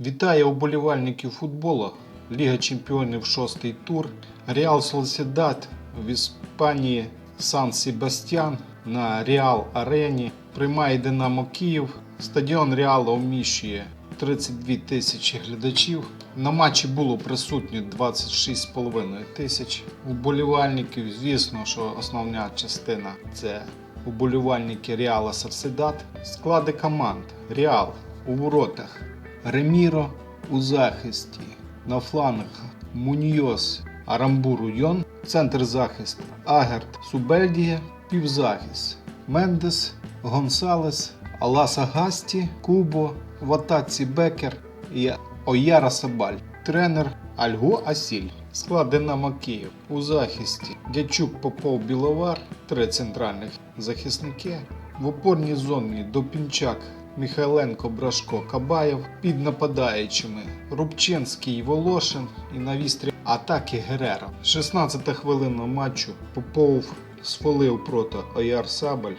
Вітає уболівальників футболу. Ліга Чемпіонів шостий тур. Реал Солсідат в Іспанії Сан Себастьян на Реал Арені приймає Динамо Київ. Стадіон Реала вміщує 32 тисячі глядачів. На матчі було присутні 26,5 тисяч уболівальників. Звісно, що основна частина це уболівальники Реала Сарседат. Склади команд Реал у воротах. Реміро у захисті. На флангах Муньйос Арамбуру Йон. Центр захисту Агерт Субельдія. Півзахист Мендес, Гонсалес, Аласа Гасті, Кубо, в атаці Бекер і Ояра Сабаль. Тренер Альго Асіль. Склад Динамо Київ у захисті Дячук Попов Біловар, три центральних захисники. В опорній зоні Допінчак Михайленко Брашко Кабаєв під нападаючими Рубченський Волошин і на вістрі атаки Гереро. 16 хвилина матчу Попов сфолив проти Ояр Сабаль.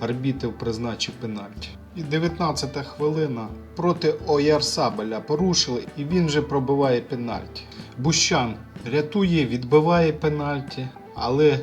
Арбітив призначив пенальті. І 19 хвилина проти Ояр Сабеля порушили, і він вже пробиває пенальті. Бущан рятує, відбиває пенальті, але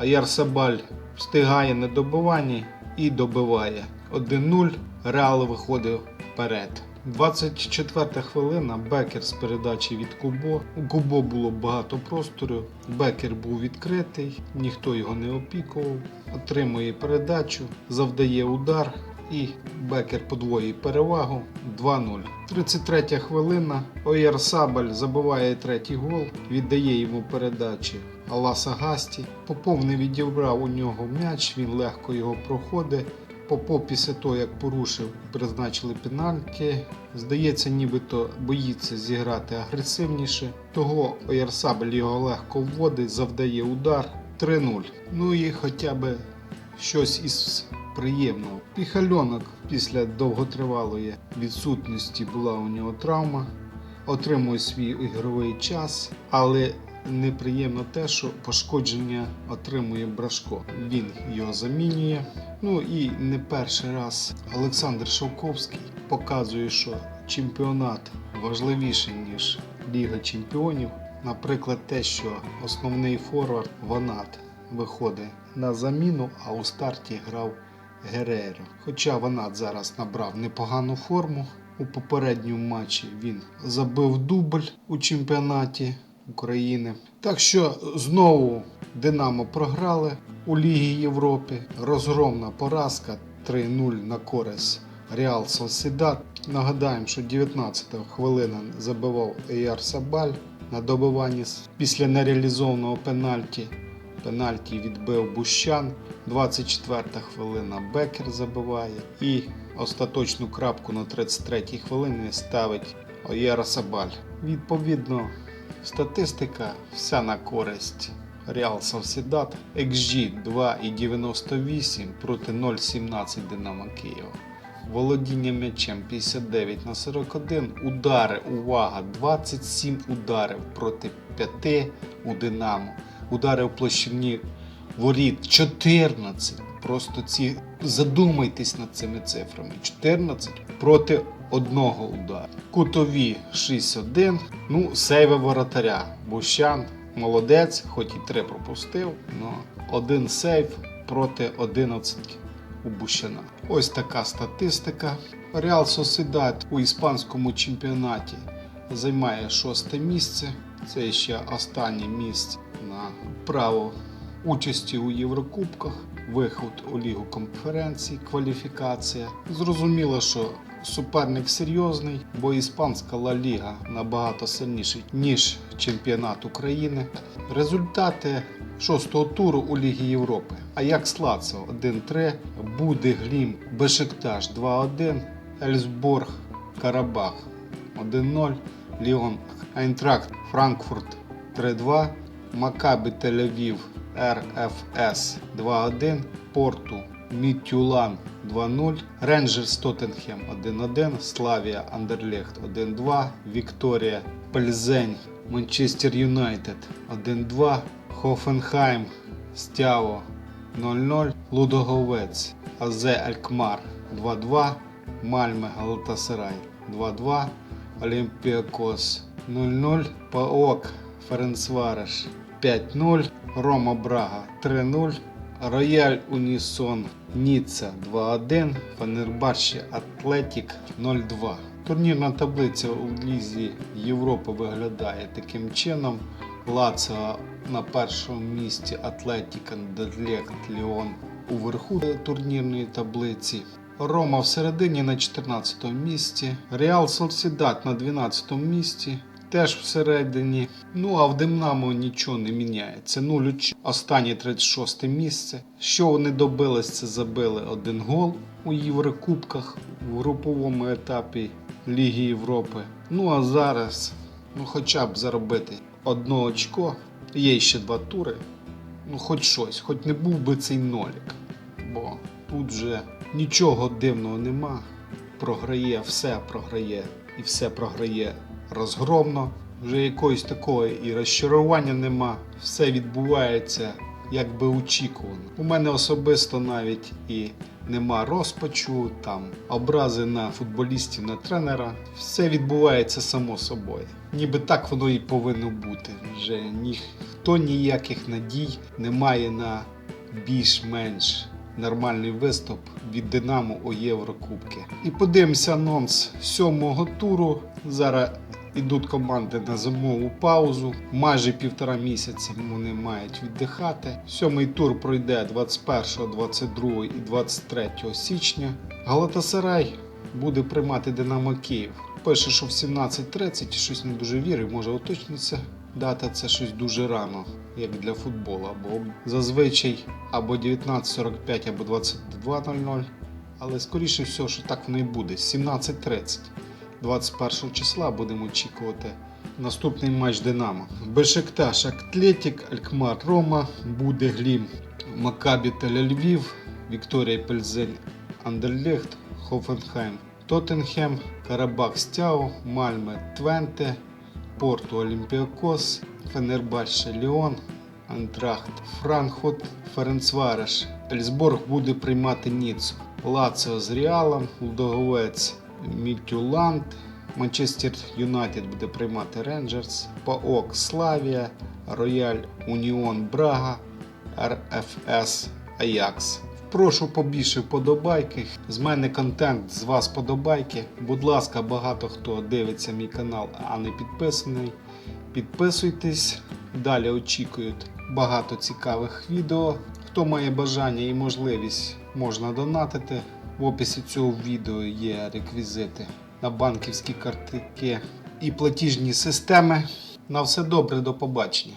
Ояр Сабаль встигає на добиванні і добиває. 1-0. Реал виходив вперед. 24 хвилина. Бекер з передачі від Кубо. У Кубо було багато простору. Бекер був відкритий, ніхто його не опікував. Отримує передачу, завдає удар. І Бекер подвоює перевагу 2-0. 33 хвилина. Оєр Сабаль забиває третій гол, віддає йому передачі Аласа Гасті. Попов відібрав у нього м'яч, він легко його проходить. Попов після того, як порушив, призначили пенальті. Здається, нібито боїться зіграти агресивніше. Того Оярсабель його легко вводить, завдає удар 3-0. Ну і хоча б щось із приємного. Піхальонок після довготривалої відсутності була у нього травма, отримує свій ігровий час, але неприємно те, що пошкодження отримує Брашко. Він його замінює. Ну і не перший раз Олександр Шовковський показує, що чемпіонат важливіший, ніж Ліга Чемпіонів. Наприклад, те, що основний форвард Ванат виходить на заміну, а у старті грав Гереро. Хоча Ванат зараз набрав непогану форму. У попередньому матчі він забив дубль у чемпіонаті України. Так що знову Динамо програли у Лігі Європи. Розгромна поразка 3-0 на користь Реал Сосідат. Нагадаємо, що 19-та хвилина забивав Ейар Сабаль на добиванні після нереалізованого пенальті. Пенальті відбив Бущан. 24 хвилина Бекер забиває. І остаточну крапку на 33-й хвилині ставить Оєра Сабаль. Відповідно, статистика вся на користь Реал Совсідат. XG 2,98 проти 0,17 Динамо Києва. Володіння м'ячем 59 на 41. Удари, увага, 27 ударів проти 5 у Динамо. Удари в площині воріт 14. Просто ці задумайтесь над цими цифрами. 14 проти одного удару. Кутові 6-1. Ну, сейви воротаря. Бущан молодець, хоч і 3 пропустив. Ну, один сейв проти 11 у Бущана. Ось така статистика. Реал Сосідат у іспанському чемпіонаті займає шосте місце. Це ще останнє місце на право участі у Єврокубках, виход у Лігу конференцій, кваліфікація. Зрозуміло, що суперник серйозний, бо іспанська Ла Ліга набагато сильніший, ніж чемпіонат України. Результати шостого туру у Лігі Європи. Аякс Лацо 1-3, Буде Глім, Бешикташ 2-1, Ельсборг, Карабах 1-0, Ліон Айнтракт Франкфурт 3-2, Макаби Тель-Авів РФС 2-1, Порту Мітюлан 2-0, Рейнджерс Тоттенхем 1-1, Славія Андерлехт 1-2, Вікторія Пельзень Манчестер Юнайтед 1-2, Хофенхайм Стяво 0-0, Лудоговець Азе Алькмар 2-2, Мальме Галатасарай 2-2, Олімпіакос 0-0, ПАОК Ференцвареш 5-0, Рома Брага 3-0, Рояль Унісон Ніцца 2-1, Фанербарші Атлетік 0-2. Турнірна таблиця у Лізі Європи виглядає таким чином. Лаціо на першому місці, Атлетік, Андерлект, Ліон уверху турнірної таблиці. Рома в середині на 14 місці, Реал Сосідат на 12 місці, теж всередині. Ну а в Димнамо нічого не міняється. 0 очок. Останнє 36 місце. Що вони добились, це забили один гол у Єврокубках в груповому етапі Ліги Європи. Ну а зараз, ну хоча б заробити одно очко. Є ще два тури. Ну, хоч щось, хоч не був би цей нолік. Бо тут вже нічого дивного нема. Програє, все програє і все програє розгромно. Вже якоїсь такої і розчарування нема. Все відбувається як би очікувано. У мене особисто навіть і нема розпачу, там образи на футболістів, на тренера. Все відбувається само собою. Ніби так воно і повинно бути. Вже ніхто ніяких надій не має на більш-менш нормальний виступ від Динамо у Єврокубки. І подивимося анонс сьомого туру. Зараз ідуть команди на зимову паузу. Майже півтора місяці вони мають віддихати. Сьомий тур пройде 21, 22 і 23 січня. Галатасарай буде приймати Динамо Київ. Пише, що в 17.30, щось не дуже вірю, може уточниться. Дата це щось дуже рано, як для футболу, бо зазвичай або 19.45, або 22.00. Але скоріше всього, що так воно і буде. 17.30. 21 числа будемо очікувати наступний матч Динамо. Бешикташ Атлетік, Алькмар Рома, буде Глім, Макабі Тель Львів, Вікторія Пельзель, Андерлехт, Хофенхайм, Тоттенхем, Карабах Стяу, Мальме Твенте, Порту Олімпіакос, Фенербахче Ліон, Антрахт Франкфурт, Ференцвареш. Ельсборг буде приймати Ніцу. Лаціо з Реалом, Лудоговець Мітюланд, Манчестер Юнайтед буде приймати Рейнджерс, ПАОК Славія, Рояль Уніон Брага, РФС Аякс. Прошу побільше вподобайки. З мене контент, з вас подобайки. Будь ласка, багато хто дивиться мій канал, а не підписаний. Підписуйтесь. Далі очікують багато цікавих відео. Хто має бажання і можливість, можна донатити. В описі цього відео є реквізити на банківські картки і платіжні системи. На все добре, до побачення.